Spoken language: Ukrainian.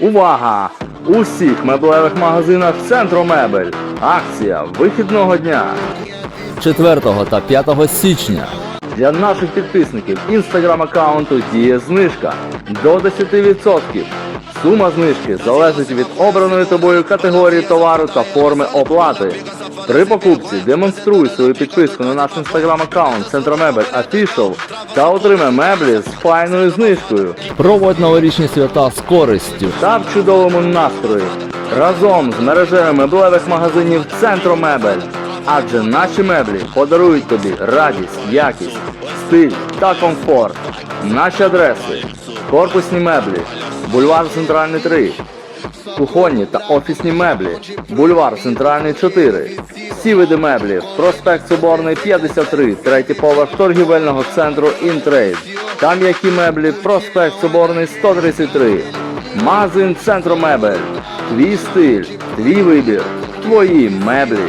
Увага! У всіх меблевих магазинах Центру Мебель. Акція вихідного дня. 4 та 5 січня. Для наших підписників інстаграм-аккаунту діє знижка до 10%. Сума знижки залежить від обраної тобою категорії товару та форми оплати. При покупці демонструй свою підписку на наш інстаграм-аккаунт Центромебель Official та отримай меблі з файною знижкою Проводь новорічні свята з користю. та в чудовому настрої разом з мережею меблевих магазинів Центру Мебель. Адже наші меблі подарують тобі радість, якість, стиль та комфорт. Наші адреси: корпусні меблі, бульвар Центральний 3, кухонні та офісні меблі, бульвар Центральний 4. Всі види меблів, проспект Соборний 53, третій поверх торгівельного центру Інтрейд. Та м'які меблі, проспект Соборний 133. Магазин Центру Мебель. Твій стиль, твій вибір, твої меблі.